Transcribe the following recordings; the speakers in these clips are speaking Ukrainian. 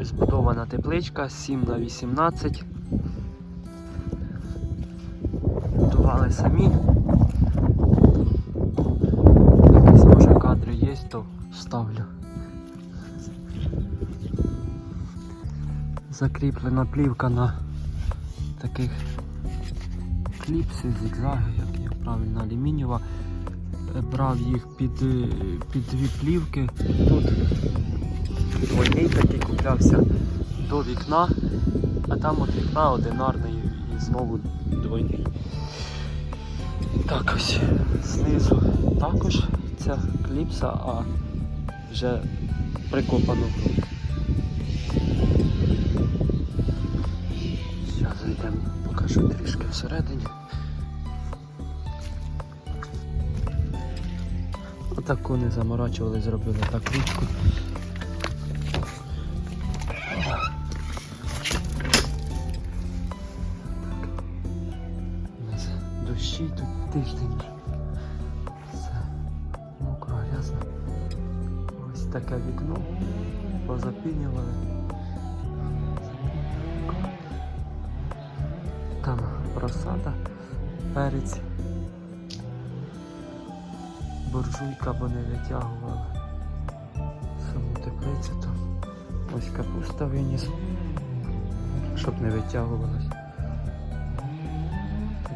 Ось збудована тепличка 7 на 18. Будували самі. Якісь може кадри є, то вставлю. Закріплена плівка на таких кліпсів, зігзаги, як їх правильно, алюмінієва. Брав їх під, е, під дві плівки. Тут двойний такий куплявся до вікна, а там от вікна одинарний і знову двойний. Так ось знизу також ця кліпса, а вже прикопано. Зараз зайдемо, покажу трішки всередині. Отаку не заморачували, зробили так ручку. Дощі тут тиждень. Все мокро, грязно. Ось таке вікно. Позапінювали. Там розсада, перець. Буржуйка, бо не витягувала саму теплицю там. Ось капуста виніс, щоб не витягувалась.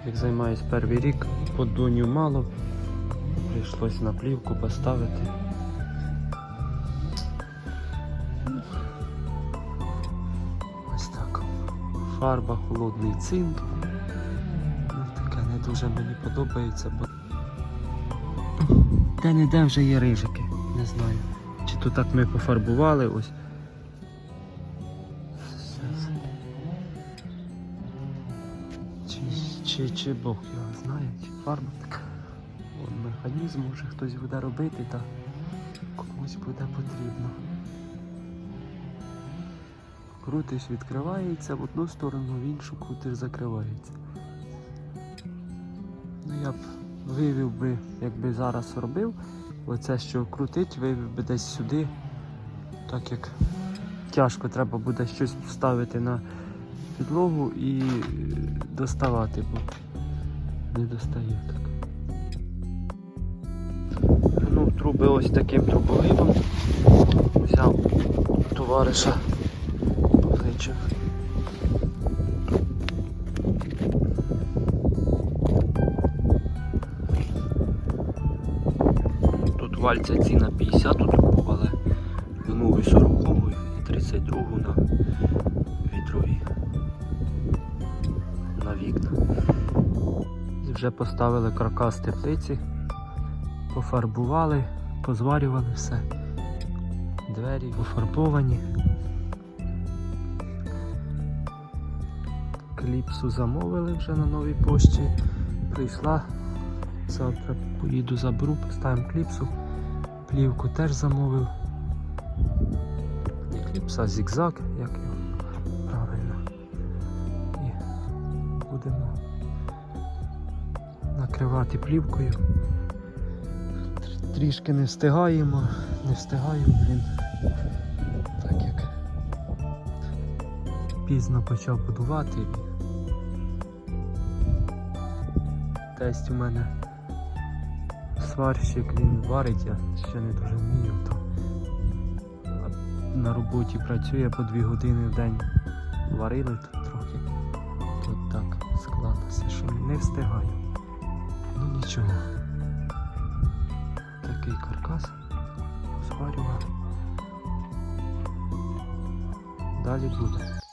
Як займаюсь перший рік, поддонів мало, прийшлось на плівку поставити. Ось так. Фарба холодний цинк. Ну, таке не дуже мені подобається, бо де не де вже є рижики, не знаю. Чи то так ми пофарбували ось. Чи, чи Бог його знає, чи фарба така. Вон механізм може хтось буде робити, та комусь буде потрібно. Крутиш, відкривається в одну сторону, в іншу крутиш, закривається. Ну я б вивів би, якби зараз робив, оце що крутить, вивів би десь сюди, так як тяжко треба буде щось вставити на підлогу і доставати, бо не достає так. Ну, труби ось таким трубовидом. Взяв товариша позичив. Тут вальця ціна 50 у трубу, але вимови 40 і 32 на вітрові на вікна. Вже поставили каркас теплиці, пофарбували, позварювали все. Двері пофарбовані. Кліпсу замовили вже на новій пошті. Прийшла. Завтра поїду заберу, поставимо кліпсу. Плівку теж замовив. Кліпса, зігзаг, як його будемо накривати плівкою. Трішки не встигаємо, не встигаю, блін. Так як пізно почав будувати. Тесть у мене сварщик, він варить, я ще не дуже вмію. То на роботі працює по дві години в день. Варили тут трохи. Тут так склалося, що не встигаю. Ну нічого. Такий каркас. Зварював. Далі буде.